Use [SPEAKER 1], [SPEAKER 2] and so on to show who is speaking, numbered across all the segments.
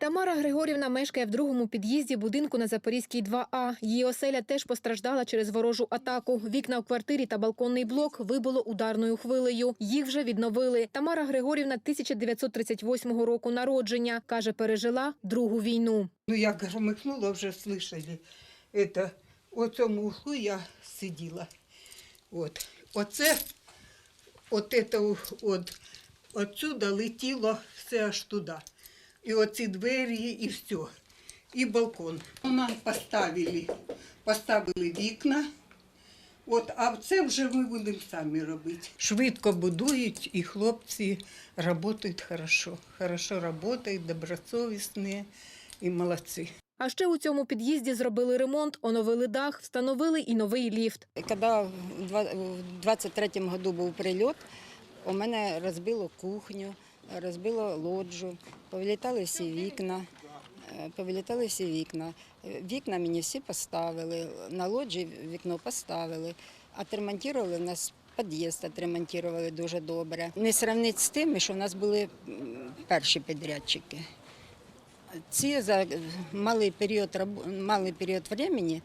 [SPEAKER 1] Тамара Григорівна мешкає в другому під'їзді будинку на Запорізькій 2А. Її оселя теж постраждала через ворожу атаку. Вікна у квартирі та балконний блок вибило ударною хвилею. Їх вже відновили. Тамара Григорівна 1938 року народження. Каже, пережила другу війну.
[SPEAKER 2] Ну, як громихнуло, вже слышали. Это, у цьому углу я сиділа. От. Оце, от это, от, отсюда летіло все аж туди. І оці двері, і все. І балкон. Ну, Нам поставили, поставили вікна. От, а це вже ми будемо самі робити. Швидко будують, і хлопці працюють хорошо. Хорошо працюють, добросовісні і молодці.
[SPEAKER 1] А ще у цьому під'їзді зробили ремонт, оновили дах, встановили і новий ліфт.
[SPEAKER 3] Когда в 23-му году був прильот, у мене розбило кухню, розбило лоджу, повилітали всі вікна. е, Повилітали всі вікна. Вікна мені всі поставили, на лоджі вікно поставили. Отремонтували в нас під'їзд, отремонтували дуже добре. Не сравнити з тими, що в нас були перші підрядчики. Ці за малий період, малий період времени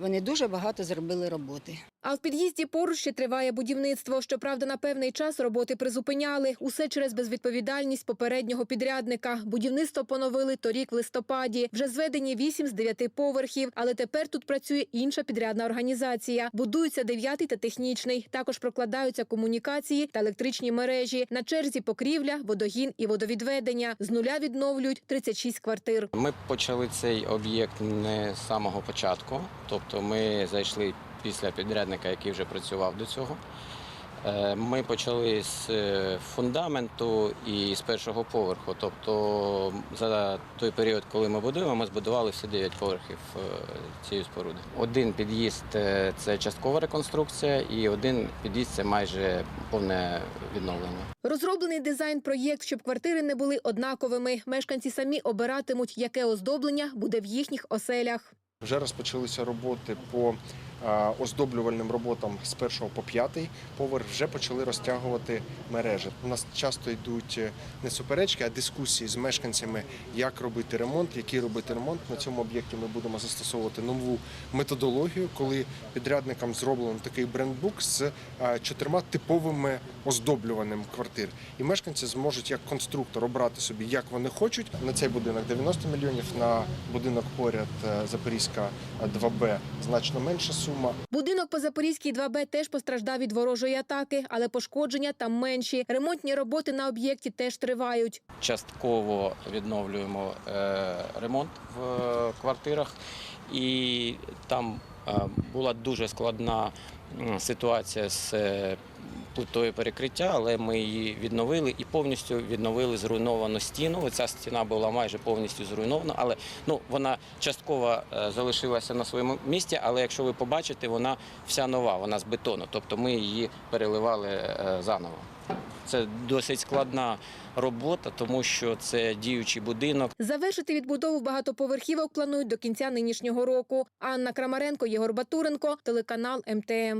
[SPEAKER 3] вони дуже багато зробили роботи.
[SPEAKER 1] А в під'їзді поруч ще триває будівництво. Щоправда, на певний час роботи призупиняли. Усе через безвідповідальність попереднього підрядника. Будівництво поновили торік в листопаді. Вже зведені 8 з 9 поверхів. Але тепер тут працює інша підрядна організація. Будуються дев'ятий та технічний. Також прокладаються комунікації та електричні мережі. На черзі покрівля, водогін і водовідведення. З нуля відновлюють 36 квартир.
[SPEAKER 4] Ми почали цей об'єкт не з самого початку, тобто ми зайшли після підрядника, який вже працював до цього. Е, Ми почали з е, фундаменту і з першого поверху. Тобто за той період, коли ми будуємо, ми збудували всі 9 поверхів е, цієї споруди. Один під'їзд це часткова реконструкція, і один під'їзд це майже повне відновлення.
[SPEAKER 1] Розроблений дизайн-проєкт, щоб квартири не були однаковими. Мешканці самі обиратимуть, яке оздоблення буде в їхніх оселях.
[SPEAKER 5] Вже розпочалися роботи по оздоблювальним роботам з першого по п'ятий поверх. Вже почали розтягувати мережі. У нас часто йдуть е, не суперечки, а дискусії з мешканцями, як робити ремонт, який робити ремонт. На цьому об'єкті ми будемо застосовувати нову методологію, коли підрядникам зроблено такий брендбук з е, чотирма типовими оздоблюванням квартир. І мешканці зможуть як конструктор обрати собі, як вони хочуть. На цей будинок 90 мільйонів, на будинок поряд е, Запорізька е, 2Б значно менша сума.
[SPEAKER 1] Будинок по Запорізькій 2Б теж постраждав від ворожої атаки, але пошкодження там менші. Ремонтні роботи на об'єкті теж тривають.
[SPEAKER 4] частково відновлюємо е, ремонт в е, квартирах, і там е, була дуже складна ситуація з е, плитою перекриття, але ми її відновили і повністю відновили зруйновану стіну. Ця стіна була майже повністю зруйнована, але ну вона частково е, залишилася на своєму місці. Але якщо ви побачите, вона вся нова, вона з бетону, тобто ми її переливали е, заново. Це досить складна робота, тому що це діючий будинок.
[SPEAKER 1] Завершити відбудову багатоповерхівок планують до кінця нинішнього року. Анна Крамаренко, Єгор Батуренко, телеканал МТМ.